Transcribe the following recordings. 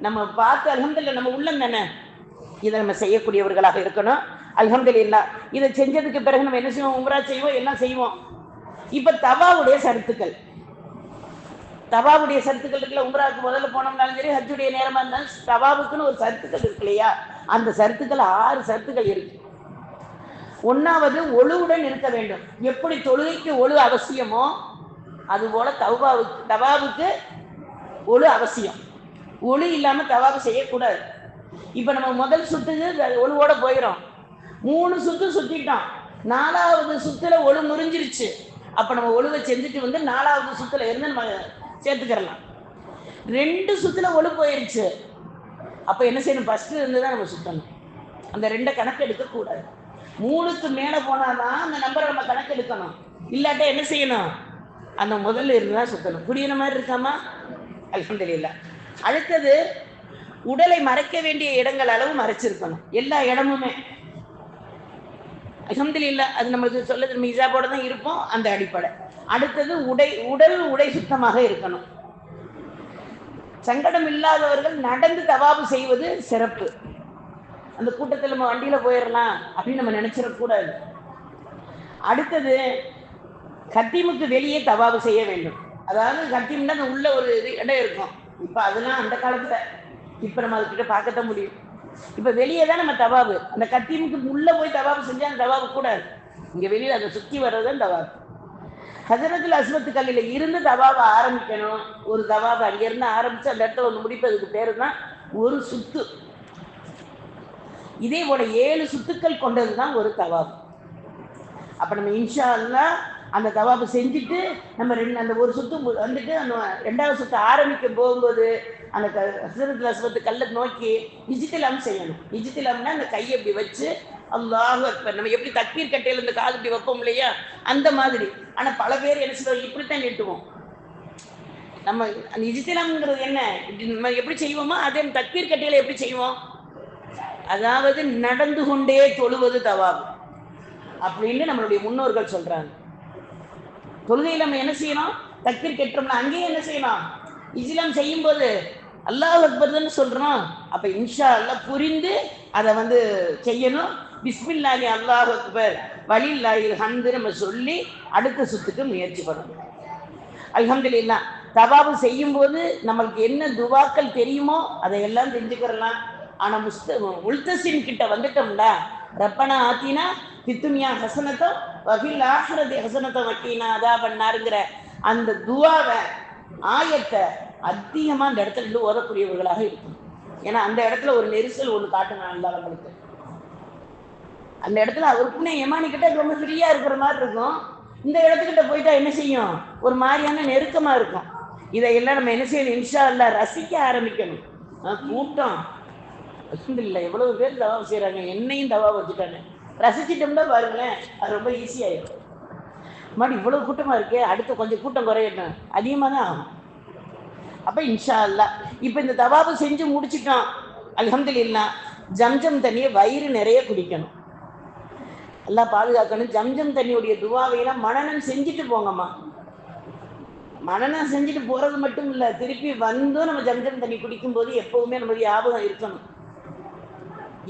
நம்ம பார்த்து அல்ஹம்துலில்லாஹ் நம்ம உள்ளம் தானே? இதை நம்ம செய்யக்கூடியவர்களாக இருக்கணும். அல்ஹம்துலில்லாஹ் இதை செஞ்சதுக்கு பிறகு நம்ம என்ன செய்வோம்? உம்ரா செய்வோம் எல்லாம் செய்வோம். இப்ப தவாவுடைய சருத்துக்கள். தவாவுடைய சருத்துக்கள் இருக்குல்ல உம்ராவுக்கு முதல்ல போனோம்னாலும் சரி ஹஜ்ஜுடைய நேரமா இருந்தாலும் தவாவுக்குன்னு ஒரு சருத்துக்கள் இருக்கு இல்லையா? அந்த சருத்துக்கள் ஆறு சருத்துக்கள் இருக்கு. ஒன்னாவது ஒழுவுடன் இருக்க வேண்டும். எப்படி தொழுகைக்கு ஒழு அவசியமோ அதுபோல தவாவுக்கு தவாவுக்கு ஒழு அவசியம். ஒழு இல்லாமல் தவாபு செய்யக்கூடாது. இப்போ நம்ம முதல் சுத்துக்கு ஒழுவோட போயிடும் மூணு சுத்து சுத்திட்டோம் நாலாவது சுத்துல ஒழு முறிஞ்சிருச்சு. அப்போ நம்ம ஒழுவை செஞ்சுட்டு வந்து நாலாவது சுத்துல இருந்து நம்ம சேர்த்துக்கிறலாம். ரெண்டு சுத்துல ஒழு போயிருச்சு. அப்போ என்ன செய்யணும்? ஃபஸ்ட்டு இருந்து தான் நம்ம சுத்தணும். அந்த ரெண்டை கணக்கு எடுக்கக்கூடாது மூணுக்கு மேலே போனால் தான் அந்த நம்பரை நம்ம கணக்கு எடுக்கணும். இல்லாட்ட என்ன செய்யணும்? அந்த முதல்ல இருந்து தான் சுத்தணும். புரியுற மாதிரி இருக்காமா? அல்ஹம்துலில்லாஹ். அடுத்தது உடலை மறைக்க வேண்டிய இடங்கள் அளவு மறைச்சிருக்கணும். எல்லா இடமுமே. அல்ஹம்துலில்லாஹ் அது நமக்கு சொல்ல நம்ம தான் இருப்போம் அந்த அடிப்படை. அடுத்தது உடை உடல் உடை சுத்தமாக இருக்கணும். சங்கடம் இல்லாதவர்கள் நடந்து தவாபு செய்வது சிறப்பு. அந்த கூட்டத்தில் நம்ம வண்டியில் போயிடலாம் அப்படின்னு நம்ம நினைச்சிடக்கூடாது அடுத்தது கத்தீமுக்கு வெளியே தவாபு செய்ய வேண்டும். அதாவது கத்தீம்னா அந்த உள்ள ஒரு இது இடம் இருக்கும். இப்ப அதெல்லாம் அந்த காலத்துல. இப்ப நம்ம அதுக்கிட்ட பார்க்கத்தான் முடியும். இப்ப வெளியே தான் நம்ம தவாபு. அந்த கத்தீமுக்கு உள்ள போய் தவாபு செஞ்சா அந்த தவாபு கூடாது இங்க வெளியில அதை சுத்தி வர்றது தவாபு. ஹசரத்தில் அஸ்மத்து கல்லில் இருந்து தவாவை ஆரம்பிக்கணும். ஒரு தவாபை அங்கிருந்து ஆரம்பிச்சு அந்த இடத்துல ஒன்று முடிப்பதுக்கு பேர் தான் ஒரு சுத்து. இதே போல ஏழு சுத்துக்கள் கொண்டது தான் ஒரு தவாப். அப்ப நம்ம இன்ஷா அல்லா அந்த தவாப்பு செஞ்சுட்டு நம்ம ரெண்டு அந்த ஒரு சுத்து வந்துட்டு அந்த ரெண்டாவது சுத்து ஆரம்பிக்க போகும்போது அந்த க- ஹஸ்ரத்துல் அஸ்வத்து கல்லை நோக்கி இஜித்திலாம் செய்யணும். இஜித்திலாம்னா அந்த கையை இப்படி வச்சு அல்லாஹ் அக்பர் நம்ம எப்படி தக்பீர் கட்டையில் இந்த காது இப்படி வைப்போம் இல்லையா? அந்த மாதிரி. ஆனால் பல பேர் என்ன சொல்லுவாங்க இப்படித்தான் நீட்டுவோம். நம்ம அந்த இஜித்திலாம்ங்கிறது என்ன? இப்படி நம்ம எப்படி செய்வோமோ அதே தக்பீர் கட்டையில் எப்படி செய்வோம்? அதாவது நடந்து கொண்டே தொழுவது தவாபு அப்படின்னு நம்மளுடைய முன்னோர்கள் சொல்கிறாங்க தொழுகையில் நம்ம என்ன செய்யணும்? தக்பீர் கெட்டோம்னா அங்கேயே என்ன செய்யணும்? இஸ்லாம் செய்யும்போது அல்லாஹ் அக்பர்னு சொல்றோம். அப்ப இன்ஷா அல்லா புரிந்து அதை வந்து செய்யணும். பிஸ்மில்லாஹி அல்லாஹ் அக்பர். வலில்லாஹி ஹந்து நம்ம சொல்லி அடுத்த சுத்துக்கு முயற்சி பண்ணணும். அல்ஹம்துலில்லாஹ். தபாபு செய்யும்போது நம்மளுக்கு என்ன துவாக்கள் தெரியுமோ அதையெல்லாம் தெரிஞ்சுக்கிறலாம். ஆனா முஸ்த உல்தசின் கிட்ட வந்துட்டோம்ல. ரப்பனா ஆத்தினா பித்துனியா ஹசனத்தம் வகில் ஆஹரதி ஹசனத்தம் வக்கீனா அதா பண்ணாருங்கிற அந்த துவாவை ஆயத்தை அதிகமாக அந்த இடத்துல இருந்து ஓதக்கூடியவர்களாக இருக்கும் ஏன்னா அந்த இடத்துல ஒரு நெரிசல் ஒன்று காட்டுங்க அந்த அவங்களுக்கு அந்த இடத்துல அவருக்குன்னே எமானி ரொம்ப ஃப்ரீயாக இருக்கிற மாதிரி இருக்கும். இந்த இடத்துக்கிட்ட போயிட்டா என்ன செய்யும்? ஒரு மாதிரியான நெருக்கமாக இருக்கும். இதையெல்லாம் நம்ம என்ன செய்யணும்? இன்ஷா அல்லா ரசிக்க ஆரம்பிக்கணும். கூட்டம். இல்லை எவ்வளவு பேர் தவா செய்கிறாங்க என்னையும் தவா வச்சுட்டாங்க. ரசிச்சிட்டோம்னா பாருங்களேன் அது ரொம்ப ஈஸியாயிடும் மறுபடி இவ்வளவு கூட்டமாக இருக்கே அடுத்து கொஞ்சம் கூட்டம் குறையட்டும். அதிகமாக தான் ஆகும். அப்போ இன்ஷா அல்லா இப்போ இந்த தவாபு செஞ்சு முடிச்சிட்டோம் அல்ஹம்துலில்லாஹ் ஜம்ஜம் தண்ணியை வயிறு நிறைய குடிக்கணும். எல்லாம் பாதுகாக்கணும். ஜம்ஜம் தண்ணியுடைய துவாவையெல்லாம் மனநம் செஞ்சுட்டு போங்கம்மா. மனநம் செஞ்சுட்டு போகிறது மட்டும் இல்லை திருப்பி வந்தும் நம்ம ஜம்ஜம் தண்ணி குடிக்கும்போது எப்போவுமே நமக்கு ஞாபகம் இருக்கணும்.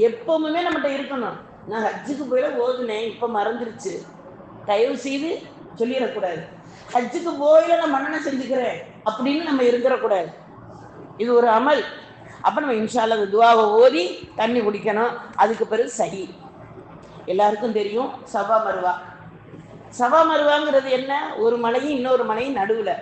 எப்பவுமே நம்மகிட்ட இருக்கணும். நான் ஹஜ்ஜுக்கு போயில ஓதுனேன் இப்போ மறந்துருச்சு. தயவு செய்து சொல்லிடக்கூடாது. ஹஜ்ஜுக்கு போயில நான் மன்னனை செஞ்சுக்கிறேன் அப்படின்னு நம்ம இருந்துடக்கூடாது இது ஒரு அமல். அப்போ நம்ம இன்ஷால்ல அந்த துவாவை ஓதி தண்ணி குடிக்கணும். அதுக்கு பிறகு சஹி எல்லாருக்கும் தெரியும் சபா மருவா. சபா மருவாங்கிறது என்ன? ஒரு மலையும் இன்னொரு மலையும் நடுவில்.